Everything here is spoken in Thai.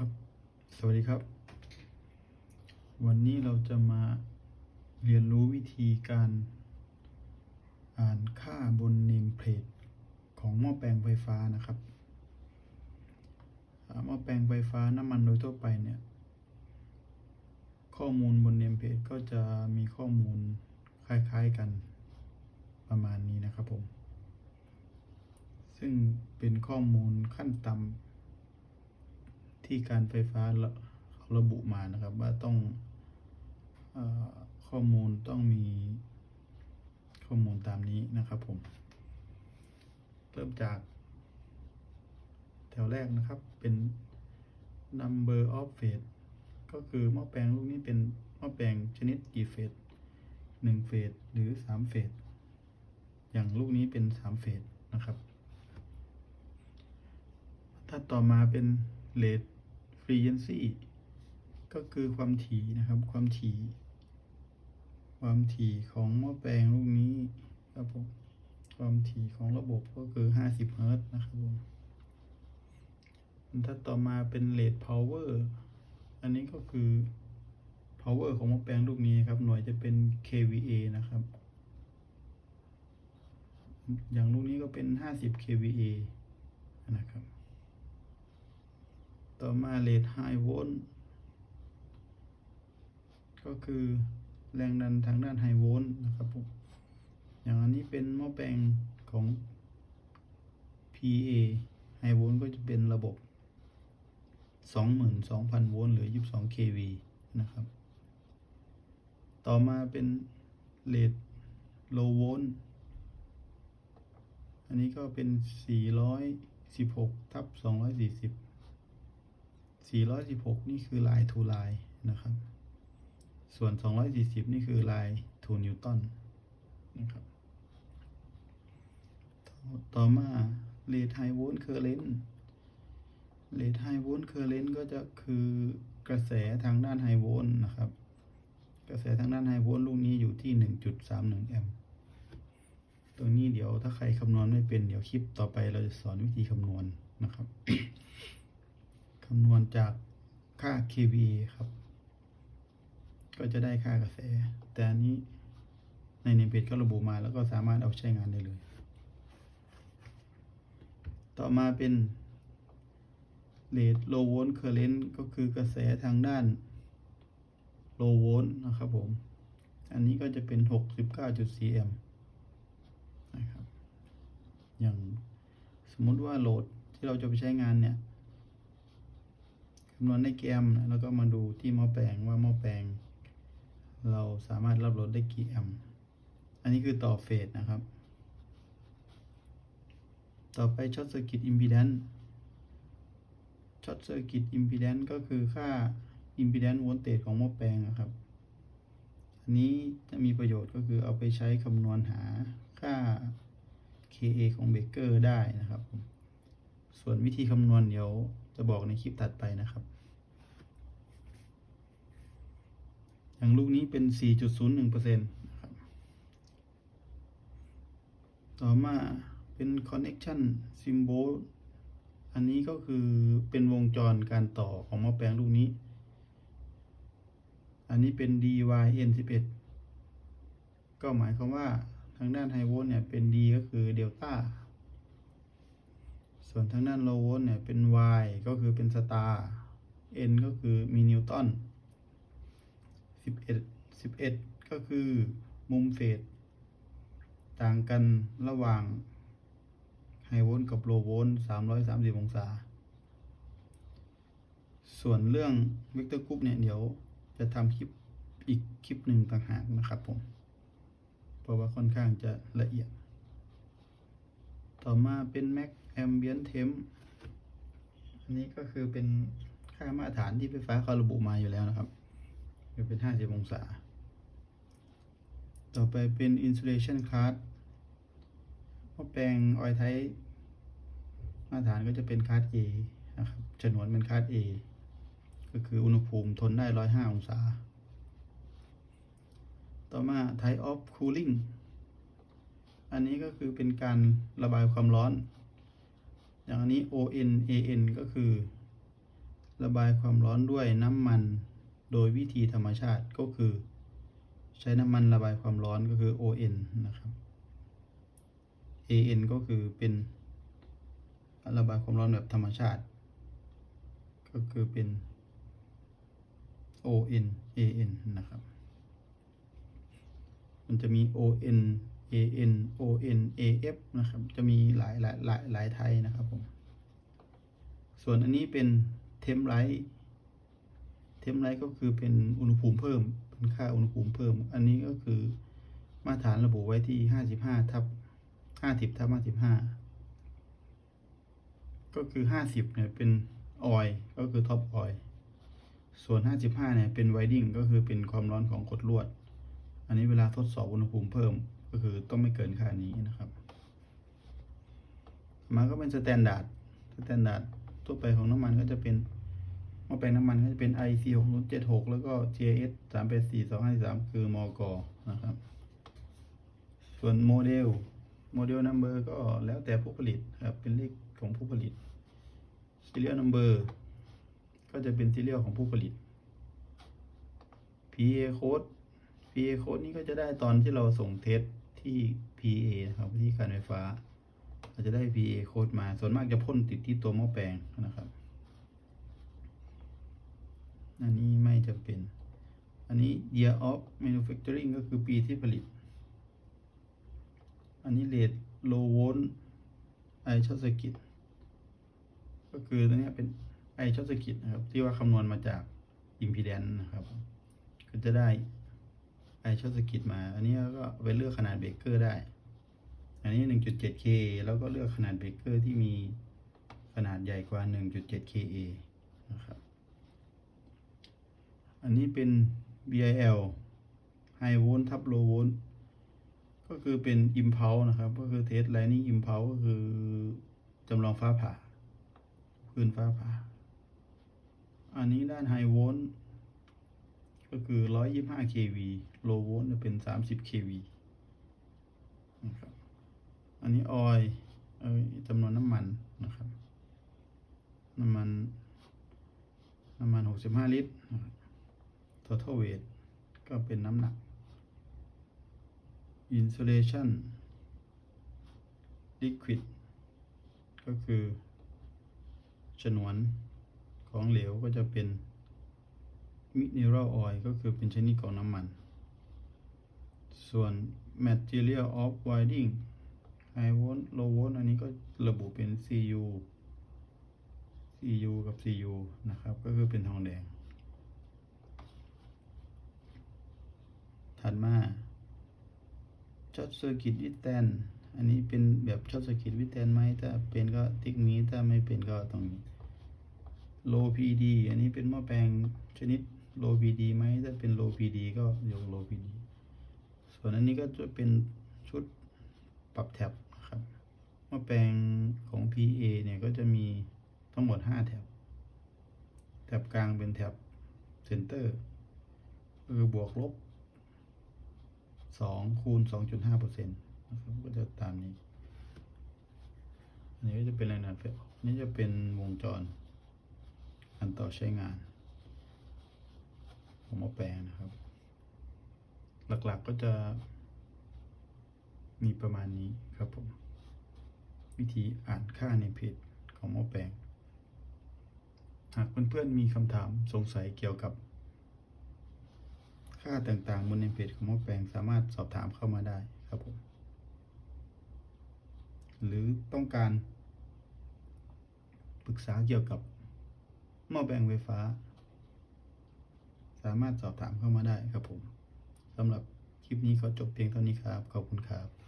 ครับ สวัสดีครับ วันนี้เราจะมาเรียนรู้วิธีการอ่านค่าบนเนมเพลทของหม้อแปลงไฟฟ้านะครับอ่าหม้อแปลงไฟฟ้าน้ำมันโดยทั่วไปเนี่ย ข้อมูลบนเนมเพลทก็จะมีข้อมูลคล้ายๆกันประมาณนี้นะครับผม ซึ่งเป็นข้อมูลขั้นต่ำ ที่การไฟฟ้าระเขาระบุมานะครับ ว่าต้องอข้อมูลต้องมีข้อมูลตามนี้นะครับผม เริ่มจาก แถวแรกนะครับเป็น number of phase ก็คือหม้อแปลงลูกนี้เป็นหม้อแปลงชนิดกี่เฟสหนึ่งเฟสหรือสามเฟสอย่างลูกนี้เป็นสามเฟสนะครับถ้าต่อมาเป็น rate frequency ก็คือความถี่นะครับ ความถี่ ความถี่ของหม้อแปลงลูกนี้ครับผมความถี่ของระบบก็คือ 50เฮิร์ตนะครับผมถ้าต่อมาเป็น rate power อันนี้ก็คือ power ของหม้อแปลงลูกนี้ครับ หน่วยจะเป็น kVA นะครับ อย่างลูกนี้ก็เป็น 50 kVA นะครับ ต่อมาเลทไฮโวลต์ก็คือแรงดันทางด้านไฮโวลต์นะครับผมอย่างอันนี้เป็นหม้อแปลงของ PA ไฮโวลต์ก็จะเป็นระบบ 22,000 โวลต์หรือ 22 kV นะครับ ต่อมาเป็นเลทโลโวลต์อันนี้ก็เป็น 416 ทับ 240 416 นี่คือลายทูลายนะครับ ส่วน 240 นี่คือลายทูนิวตันนะครับ ต่อมาเลทไฮโวลต์เคอร์เรนต์เลทไฮโวลต์เคอร์เรนต์ก็จะคือกระแสทางด้านไฮโวลต์นะครับ กระแสทางด้านไฮโวลต์ลูกนี้อยู่ที่ 1.31 แอมป์ตรงนี้เดี๋ยวถ้าใครคำนวณไม่เป็นเดี๋ยวคลิปต่อไปเราจะสอนวิธีคำนวณนะครับ คำนวณจากค่า kVA ครับ ก็จะได้ค่ากระแส แต่อันนี้ในเนมเพจก็ระบุมาแล้วก็สามารถเอาใช้งานได้เลย ต่อมาเป็น rate low volt current ก็คือกระแสทางด้าน low volt นะครับผม อันนี้ก็จะเป็น 69.4แอมป์นะครับ อย่างสมมุติว่าโหลดที่เราจะไปใช้งานเนี่ย คำนวณได้แกมแล้วก็มาดูที่หม้อแปลงว่าหม้อแปลง เราสามารถรับรถได้กี่แอมป์อันนี้คือต่อเฟสนะครับ ต่อไปช็อตเซอร์กิตอิมพีแดนช็อตเซอร์กิตอิมพีแดนก็คือค่าอิมพีแดนโวลเตจของหม้อแปลงนะครับ อันนี้จะมีประโยชน์ก็คือเอาไปใช้คำนวณหาค่า KA ของเบเกอร์ได้นะครับ ส่วนวิธีคำนวณเดี๋ยว จะบอกในคลิปถัดไปนะครับ อย่างลูกนี้เป็น 4.01%นะครับ ต่อมาเป็น connection symbol อันนี้ก็คือเป็นวงจรการต่อของหม้อแปลงลูกนี้ อันนี้เป็น dyn11 ก็หมายความว่าทางด้านไฮโวลต์เนี่ยเป็น d ก็คือเดลต้า ส่วนทางด้านโลโวลต์เนี่ยเป็น y ก็คือเป็นสตาร์ n ก็คือมีนิวตัน11 11 ก็คือมุมเฟสต่างกันระหว่างไฮโวลต์กับโลโวลต์330 องศา ส่วนเรื่องเวกเตอร์กรุ๊ปเนี่ย เดี๋ยวจะทำคลิปอีกคลิปหนึ่งต่างหากนะครับผม เพราะว่าค่อนข้างจะละเอียด ต่อมาเป็น Max Ambient Temp อันนี้ก็คือเป็นค่ามาตรฐานที่ไฟฟ้าเขาระบุมาอยู่แล้วนะครับคือเป็น 50 องศา ต่อไปเป็น Insulation Class หม้อแปลงออยไทมาตรฐานก็จะเป็นคลาส A นะครับฉนวนเป็นคลาส A ก็คืออุณหภูมิทนได้ 105 องศา ต่อมา Type of Cooling อันนี้ก็คือเป็นการระบายความร้อน อย่างนี้ ON AN ก็คือ ระบายความร้อนด้วยน้ำมันโดยวิธีธรรมชาติก็คือ ใช้น้ำมันระบายความร้อนก็คือ ON นะครับ AN ก็คือเป็นระบายความร้อนแบบธรรมชาติ ก็คือเป็น ON AN นะครับ มันจะมี ON AN ON AF นะครับ จะมีหลายหลายหลายหลายไทยนะครับผม ส่วนอันนี้เป็นเทมไลท์เทมไลท์ก็คือเป็นอุณหภูมิเพิ่ม เป็นค่าอุณหภูมิเพิ่ม อันนี้ก็คือมาตรฐานระบุไว้ที่ห้าสิบห้าทับห้าสิบทับห้าสิบห้าก็คือห้าสิบเนี่ยเป็นออยก็คือท็อปออยส่วนห้าสิบห้าเนี่ยเป็นไวดิ้งก็คือเป็นความร้อนของกดลวด อันนี้เวลาทดสอบอุณหภูมิเพิ่ม ก็คือต้องไม่เกินค่านี้นะครับมาก็เป็นสแตนดาร์ดสแตนดาร์ดทั่วไปของน้ำมันก็จะเป็นหม้อแปลงน้ำมันก็จะเป็น IC 6 0 7 6แล้วก็ JS 3 8 4 2 5 3คือมกนะครับ ส่วนโมเดลโมเดลนัมเบอร์ก็แล้วแต่ผู้ผลิตครับเป็นเลขของผู้ผลิต serial number ก็จะเป็น serial ของผู้ผลิต PA code PA code นี้ก็จะได้ตอนที่เราส่งเทส ที่ PA นะครับที่การไฟฟ้า เราจะได้ PA code มา ส่วนมากจะพ่นติดที่ตัวหม้อแปลงนะครับอันนี้ไม่จำเป็น อันนี้ year of manufacturing ก็คือปีที่ผลิต อันนี้ rate low volt i short circuit ก็คือตัวนี้เป็น i short circuit นะครับ ที่ว่าคำนวณมาจาก impedance นะครับ ก็จะได้ i short circuit มา อันนี้ก็ไปเลือกขนาดเบรกเกอร์ได้ อันนี้ 1.7K แล้วก็เลือกขนาดเบรกเกอร์ที่มีขนาดใหญ่กว่า 1.7KA นะครับ อันนี้เป็น BIL High Volt ทับ Low Volt ก็คือเป็น Impulse นะครับ ก็คือ Test Lining Impulse ก็คือจำลองฟ้าผ่าคลื่นฟ้าผ่า อันนี้ด้าน High Volt ก็คือ 125 kV Low Volt จะเป็น 30 kV นะครับ อันนี้ออยเออจำนวนน้ำมันนะครับ น้ำมัน น้ำมัน 65 ลิตรนะครับ total weight ก็เป็นน้ำหนัก insulation liquid ก็คือ ฉนวนของเหลวก็จะเป็น mineral oil ก็คือเป็นชนิดของน้ำมัน ส่วน material of winding high volt low volt อันนี้ก็ระบุเป็น CU CU กับ CU นะครับ ก็คือเป็นทองแดง ถัดมาช็อตเซอร์กิตวิแตนอันนี้เป็นแบบช็อตเซอร์กิตวิแตนไหมถ้าเป็นก็ติ๊กนี้ถ้าไม่เป็นก็ตรงนี้ low PD อันนี้เป็นหม้อแปลงชนิด low PD ไหมถ้าเป็น low PD ก็ยก low PD ส่วนอันนี้ก็จะเป็นชุดปรับแท็บนะครับม้อแปลงของ PA เนี่ยก็จะมีทั้งหมด 5 แท็บแท็บกลางเป็นแท็บเซนเตอร์คือบวกลบสองคูณสองจุดห้าเปอร์เซ็นต์นะครับก็จะตามนี้ อันนี้ก็จะเป็นแรงดันไฟออกอันนี้จะเป็นวงจรการต่อใช้งาน ของหม้อแปลงนะครับ หลักๆก็จะมีประมาณนี้ครับผม วิธีอ่านค่าในเพจของหมอแปลง หากเพื่อนๆมีคำถามสงสัยเกี่ยวกับ ค่าต่างๆ บนในเพจของหมอแปลงสามารถสอบถามเข้ามาได้ครับผม หรือต้องการปรึกษาเกี่ยวกับหม้อแปลงไฟฟ้า สามารถสอบถามเข้ามาได้ครับผมสำหรับคลิปนี้ขอจบเพียงเท่านี้ครับ ขอบคุณครับ